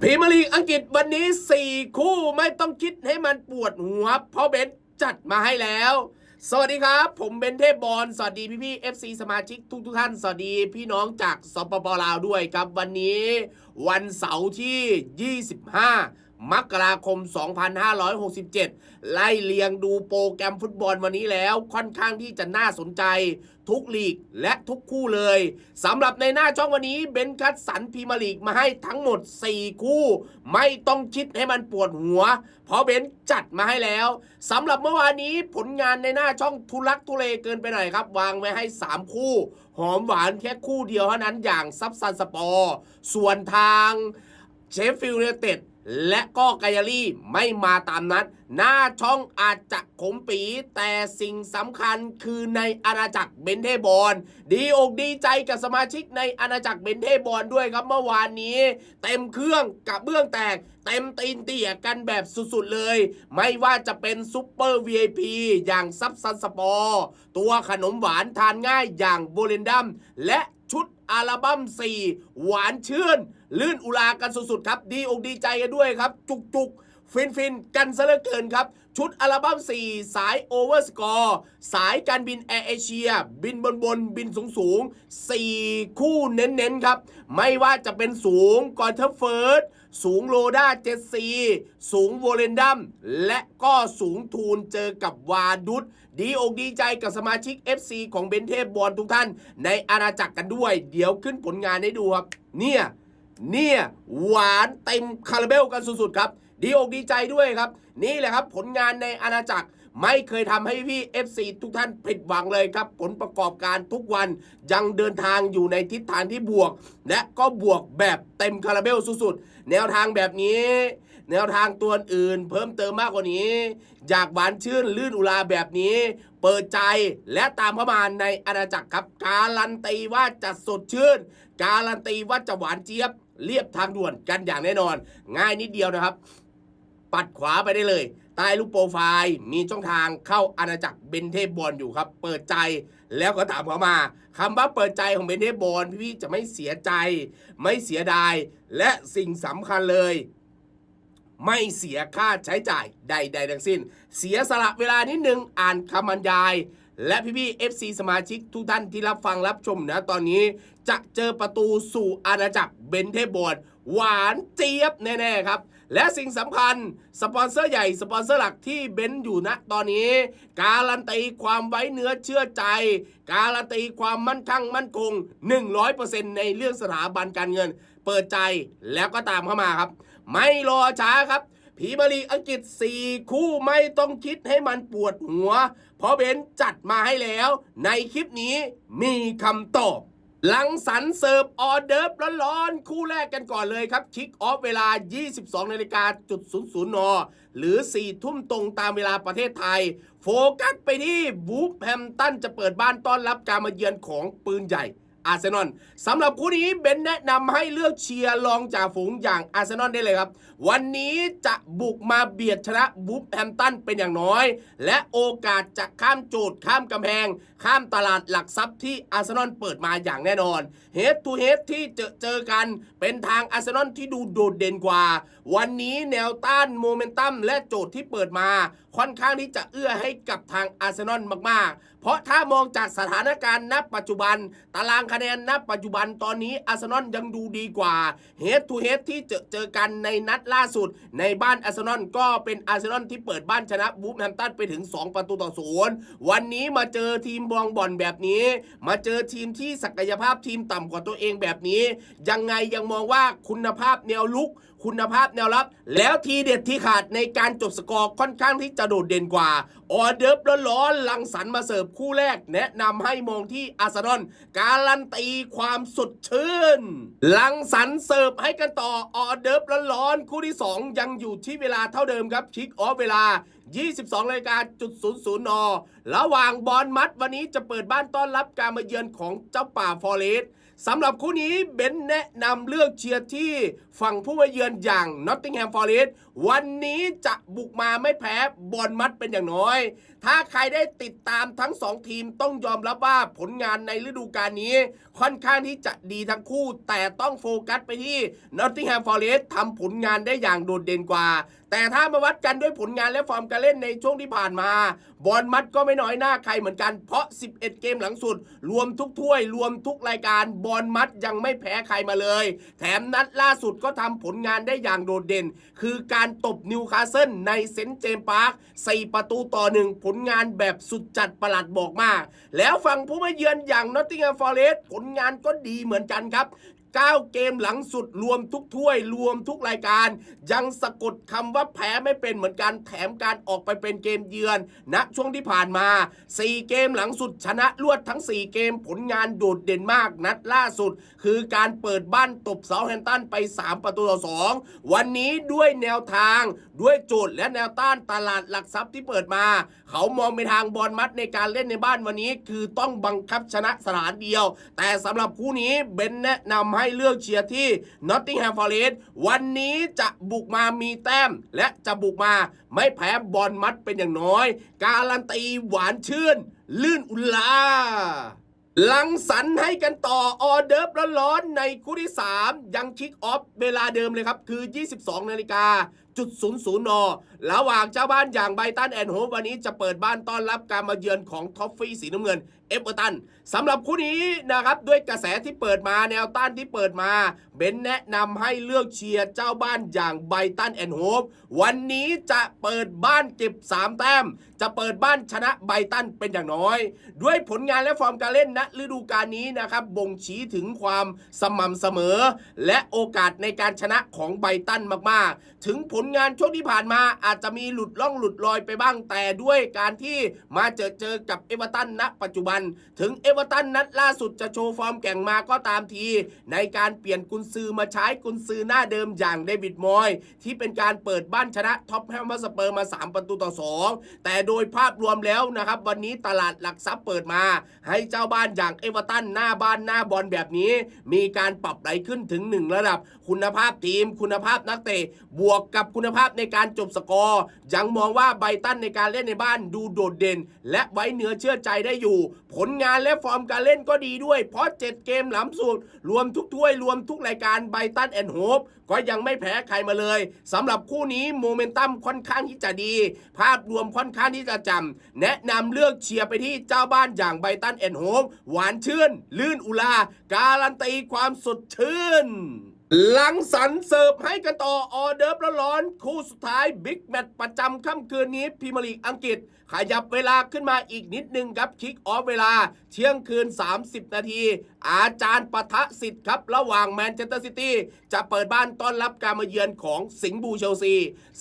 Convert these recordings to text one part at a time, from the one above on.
พรีเมียร์ลีกอังกฤษวันนี้ 4 คู่ไม่ต้องคิดให้มันปวดหัว เพราะเบนจัดมาให้แล้ว สวัสดีครับ ผมเบนเทพบอลสวัสดีพี่พี่เอฟซีสมาชิกทุกทุกท่าน สวัสดีพี่น้องจากสปปลาวด้วยครับวันนี้ วันเสาร์ที่ 25 มกราคม 2567 ไล่เลียงดูโปรแกรมฟุตบอลวันนี้แล้วค่อนข้างที่จะน่าสนใจทุกลีกและทุกคู่เลยสำหรับในหน้าช่องวันนี้เบนคัดสรรพีมาลีกมาให้ทั้งหมด 4 คู่ ไม่ต้องคิดให้มันปวดหัว เพราะเบนจัดมาให้แล้วสำหรับเมื่อวานนี้ผลงานในหน้าช่องทุลักทุเลเกินไปหน่อยครับ วางไว้ให้ 3 คู่ หอมหวานแค่คู่เดียวเท่านั้นอย่างซับซันสปอร์ส่วนทางเชฟฟิลด์ยูไนเต็ด และก็กายารี่ไม่มาตามนัด หน้าช่องอาจจะขมปี แต่สิ่งสำคัญคือในอาณาจักรเบนเทบอลดีอกดีใจกับสมาชิกในอาณาจักรเบนเทบอลด้วยครับเมื่อวานนี้ เต็มเครื่องกับเบื้องแตก เต็มตีนเตี่ยกันแบบสุดๆเลย ไม่ว่าจะเป็นซุปเปอร์ VIP อย่างซับซันสปอร์ ตัวขนมหวานทานง่ายอย่างโบเลนดัมและ ชุดอัลบั้ม 4 หวานชื่น ลื่นอุลากันสุดๆ ครับ ดีอกดีใจกันด้วยครับ จุกๆ ฟินฟินกันซะเหลือเกินครับ ชุดอัลบั้ม 4 สายโอเวอร์สกอร์สายการบินแอร์เอเชีย บินบนบนบินสูงสูง4คู่เน้นๆครับ ไม่ว่าจะเป็นสูงกอนเทอร์เฟิร์สสูงโลด้าเจสซีสูงโวเลนดัม และก็สูงทูนเจอกับวาดุษดีอกดีใจกับสมาชิก FC ของเบนเทพบอลทุกท่าน ในอาณาจักรกันด้วย เดี๋ยวขึ้นผลงานให้ดูครับ เนี่ย เนี่ย หวานเต็มคาราเบลกันสุดๆครับ ดีอกดีใจด้วยครับ นี่แหละครับผลงานในอาณาจักรไม่เคยทำให้พี่ FC ทุกท่านผิดหวังเลยครับ ผลประกอบการทุกวันยังเดินทางอยู่ในทิศทางที่บวก และก็บวกแบบเต็มคาราเบลสุดๆ แนวทางแบบนี้ แนวทางตัวอื่น เพิ่มเติมมากกว่านี้ อยากหวานชื่นลื่นอุลาแบบนี้ เปิดใจและตามเข้ามาในอาณาจักรครับ การันตีว่าจะสดชื่น การันตีว่าจะหวานเจี๊ยบเรียบทางด่วนกันอย่างแน่นอน ง่ายนิดเดียวนะครับ ปัดขวาไปได้เลย ใต้รูปโปรไฟล์มีช่องทางเข้าอาณาจักรเบนเทพบอลอยู่ครับ เปิดใจแล้วก็ถามเขามาคำว่าเปิดใจของเบนเทพบอลพี่ๆจะไม่เสียใจ ไม่เสียดาย และสิ่งสำคัญเลย ไม่เสียค่าใช้จ่ายใด ๆ ทั้งสิ้น เสียสละเวลานิดนึงอ่านคำบรรยายและพี่ๆ FC สมาชิกทุกท่านที่รับฟังรับชมนะ ตอนนี้จะเจอประตูสู่อาณาจักรเบนเทบอร์ดหวานเจี๊ยบแน่ ๆ ครับ และสิ่งสำคัญสปอนเซอร์ใหญ่ สปอนเซอร์หลักที่เบนอยู่ณตอนนี้ การันตีความไว้เนื้อเชื่อใจ การันตีความมั่นคงมั่นคง 100%ในเรื่องสถาบันการเงิน เปิดใจแล้วก็ตามเข้ามาครับ ไม่รอช้าครับพีมาลีอังกฤษ 4 คู่ไม่ต้องคิดให้มันปวดหัว เพราะเบนจัดมาให้แล้ว ในคลิปนี้มีคำตอบ ลังสรรเสิร์ฟออเดิร์ฟร้อนๆ คู่แรกกันก่อนเลยครับ คิกออฟเวลา 22นาฬิกาจุด00นหรือ 4 ทุ่มตรงตามเวลาประเทศไทย โฟกัสไปที่บูฟแฮมตันจะเปิดบ้านต้อนรับการมาเยือนของปืนใหญ่ อาร์เซนอลสำหรับคู่นี้เบนแนะนำให้เลือกเชียร์รองจ่าฝูงอย่างอาร์เซนอลได้เลยครับ วันนี้จะบุกมาเบียดชนะบูฟแฮมตันเป็นอย่างน้อย และโอกาสจะข้ามโจทย์ข้ามกำแพง ข้ามตลาดหลักทรัพย์ที่อาร์เซนอลเปิดมาอย่างแน่นอนเฮดทูเฮดที่เจอเจอกันเป็นทางอาร์เซนอลที่ดูโดดเด่นกว่า วันนี้แนวต้านโมเมนตัมและโจทย์ที่เปิดมา ค่อนข้างที่จะเอื้อให้กับทางอาร์เซนอลมากๆ เพราะถ้ามองจากสถานการณ์ณปัจจุบัน ตารางคะแนนณปัจจุบันตอนนี้อาร์เซนอลยังดูดีกว่าเฮดทูเฮดที่เจอเจอกันในนัดล่าสุด ในบ้านอาร์เซนอลก็เป็นอาร์เซนอลที่เปิดบ้านชนะบูฟแฮมตันไปถึง 2 ประตูต่อศูนย์วันนี้มาเจอทีมบองบอลแบบนี้ มาเจอทีมที่ศักยภาพทีมต่ำกว่าตัวเองแบบนี้ ยังไงยังมองว่าคุณภาพแนวลุกคุณภาพแนวรับ แล้วทีเด็ดที่ขาดในการจบสกอร์ค่อนข้างที่จะโดดเด่นกว่าออเดิร์ฟร้อนๆลังสรรมาเสิร์ฟคู่แรก แนะนำให้มองที่อาร์เซนอลการันตีความสดชื่นลังสรรเสิร์ฟให้กันต่อออเดิร์ฟร้อนๆคู่ที่ 2 ยังอยู่ที่เวลาเท่าเดิมครับคิกออฟเวลา 22นาฬิกาจุด00นระหว่างบอลมัดวันนี้จะเปิดบ้านต้อนรับการมาเยือนของเจ้าป่าฟอเรสต์ สำหรับคู่นี้เบนแนะนำเลือกเชียร์ที่ฝั่งผู้มาเยือนอย่าง Nottingham Forest วันนี้จะบุกมาไม่แพ้บอลมัดเป็นอย่างน้อย ถ้าใครได้ติดตามทั้งสองทีมต้องยอมรับว่าผลงานในฤดูกาลนี้ ค่อนข้างที่จะดีทั้งคู่ แต่ต้องโฟกัสไปที่ Nottingham Forest ทำผลงานได้อย่างโดดเด่นกว่าแต่ถ้ามาวัดกันด้วยผลงานและฟอร์มการเล่นในช่วงที่ผ่านมา บอลมัดก็ไม่น้อยหน้าใครเหมือนกันเพราะ 11 เกมหลังสุด รวมทุกถ้วย รวมทุกรายการบอลมัดยังไม่แพ้ใครมาเลย แถมนัดล่าสุดก็ทำผลงานได้อย่างโดดเด่น คือการตบนิวคาสเซิลในเซนต์เจมส์พาร์ค4ประตูต่อหนึ่งผลงานแบบสุดจัดประหลัดบอกมาก แล้วฝั่งผู้มาเยือนอย่างนอตติงแฮมฟอร์เรสต์ผลงานก็ดีเหมือนกันครับ 9 เกมหลังสุดรวมทุกถ้วยรวมทุกรายการ ยังสะกดคำว่าแพ้ไม่เป็นเหมือนกันแถมการออกไปเป็นเกมเยือนณช่วงที่ผ่านมา 4 เกมหลังสุดชนะรวดทั้ง 4 เกมผลงานโดดเด่นมากนัดล่าสุด คือการเปิดบ้านตบเซาแฮมตันไป 3 ประตูต่อ 2 วันนี้ด้วยแนวทางด้วยโจทย์และแนวต้านตลาดหลักทรัพย์ที่เปิดมา เขามองไปทางบอลมัดในการเล่นในบ้านวันนี้ คือต้องบังคับชนะสถานเดียว แต่สำหรับคู่นี้เบนแนะนำให้เลือกเชียร์ที่ Nottingham Forest วันนี้จะบุกมามีแต้ม และจะบุกมาไม่แพ้บอลมัดเป็นอย่างน้อย การันตีหวานชื่น ลื่นอุลาลังสรรให้กันต่อออเดิร์ฟร้อนๆในคู่ที่ 3 ยังคิกออฟเวลาเดิมเลยครับ คือ 22 นาฬิกาจุดศูนย์ศูนย์นระหว่างเจ้าบ้านอย่างไบตันแอนโฮวันนี้จะเปิดบ้านต้อนรับการมาเยือนของท็อฟฟี่สีน้ำเงินเอเวอร์ตันสำหรับคู่นี้นะครับด้วยกระแสที่เปิดมาแนวต้านที่เปิดมาเบนแนะนำให้เลือกเชียร์เจ้าบ้านอย่างไบตันแอนโฮปวันนี้จะเปิดบ้านเก็บ 3 แต้ม จะเปิดบ้านชนะไบตันเป็นอย่างน้อย ด้วยผลงานและฟอร์มการเล่นณฤดูกาลนี้นะครับบ่งชี้ถึงความสม่ำเสมอ และโอกาสในการชนะของไบตันมากๆ ถึงผลงานช่วงที่ผ่านมาอาจจะมีหลุดล่องหลุดลอยไปบ้าง แต่ด้วยการที่มาเจอเจอกับเอเวอร์ตันณปัจจุบัน ถึงเอเวอร์ตันนัดล่าสุดจะโชว์ฟอร์มแก่งมาก็ตามที ในการเปลี่ยนกุนซือมาใช้กุนซือหน้าเดิมอย่างเดวิดมอย ที่เป็นการเปิดบ้านชนะท็อปแฮมเบอร์สเปอร์มา 3 ประตูต่อ 2 แต่โดยภาพรวมแล้วนะครับ วันนี้ตลาดหลักทรัพย์เปิดมา ให้เจ้าบ้านอย่างเอเวอร์ตันหน้าบ้านหน้าบอลแบบนี้ มีการปรับไหลขึ้นถึง 1 ระดับ คุณภาพทีม คุณภาพนักเตะบวกกับคุณภาพในการจบสกอร์ยังมองว่าไบตันในการเล่นในบ้านดูโดดเด่น และไว้เนื้อเชื่อใจได้อยู่ ผลงานและฟอร์มการเล่นก็ดีด้วย เพราะ 7 เกมหลังสุด รวมทุกถ้วยรวมทุกรายการไบตันแอนด์โฮปก็ยังไม่แพ้ใครมาเลยสำหรับคู่นี้โมเมนตัมค่อนข้างที่จะดี ภาพรวมค่อนข้างที่จะจำแนะนำเลือกเชียร์ไปที่เจ้าบ้านอย่างไบตันแอนด์โฮปหวานชื่น ลื่นอุลา การันตีความสดชื่น ลังสรรเสิร์ฟให้กันต่อออเดิร์ฟร้อนๆคู่สุดท้ายบิ๊กแมตช์ประจำค่ำคืนนี้พรีเมียร์ลีกอังกฤษ ขยับเวลาขึ้นมาอีกนิดนึงครับคิกออฟเวลาเที่ยงคืน 30 นาที อาจารย์ปะทะสิทธิ์ครับ ระหว่างแมนเชสเตอร์ซิตี้จะเปิดบ้านต้อนรับการมาเยือนของสิงห์บูเชลซี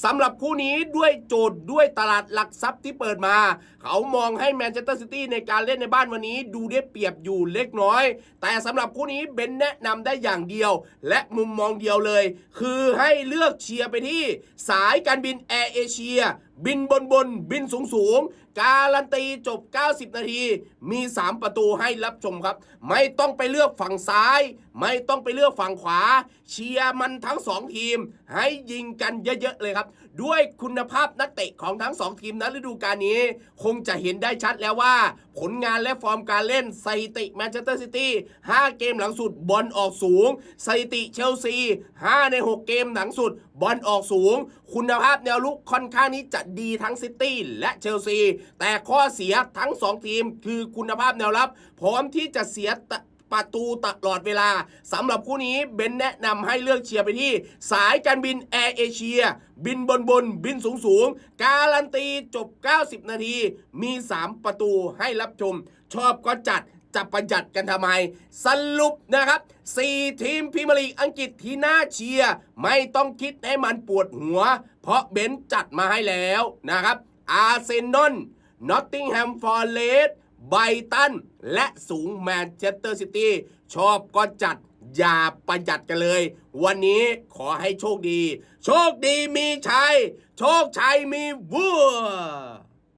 สำหรับคู่นี้ด้วยโจทย์ด้วยตลาดหลักทรัพย์ที่เปิดมา เขามองให้แมนเชสเตอร์ซิตี้ในการเล่นในบ้านวันนี้ ดูได้เปรียบอยู่เล็กน้อย แต่สำหรับคู่นี้เบนแนะนำได้อย่างเดียว และมุมมองเดียวเลย คือให้เลือกเชียร์ไปที่สายการบินแอร์เอเชีย บินบนบนบินสูงสูงการันตีจบ 90 นาที มี 3 ประตูให้รับชมครับ ไม่ต้องไปเลือกฝั่งซ้าย ไม่ต้องไปเลือกฝั่งขวา เชียร์มันทั้ง 2 ทีม ให้ยิงกันเยอะๆเลยครับ ด้วยคุณภาพนักเตะของทั้ง 2 ทีมนะฤดูกาลนี้ คงจะเห็นได้ชัดแล้วว่า ผลงานและฟอร์มการเล่นสถิติแมนเชสเตอร์ซิตี้5เกมหลังสุดบอลออกสูงสถิติเชลซี5ใน 6 เกมหลังสุดบอลออกสูง คุณภาพแนวลุกค่อนข้างนี้จะดีทั้งซิตี้และเชลซี แต่ข้อเสียทั้ง 2 ทีมคือคุณภาพแนวรับ พร้อมที่จะเสีย ประตูตลอดเวลาสำหรับคู่นี้เบนแนะนำให้เลือกเชียร์ไปที่ สายการบินแอร์เอเชียบินบนบนบินสูงสูงการันตีจบ 90 นาที มี 3 ประตูให้รับชม ชอบก็จัดจะประหยัดกันทำไม สรุปนะครับ 4 ทีมพรีเมียร์ลีกอังกฤษที่น่าเชียร์ไม่ต้องคิดให้มันปวดหัว เพราะเบนจัดมาให้แล้วนะครับ อาร์เซนอลนอตติงแฮมฟอร์เรสต์ ไบตัน และสูงแมนเชสเตอร์ซิตี้ชอบก็จัดอย่าประหยัดกันเลย วันนี้ขอให้โชคดี โชคดีมีชัย โชคชัยมีวัว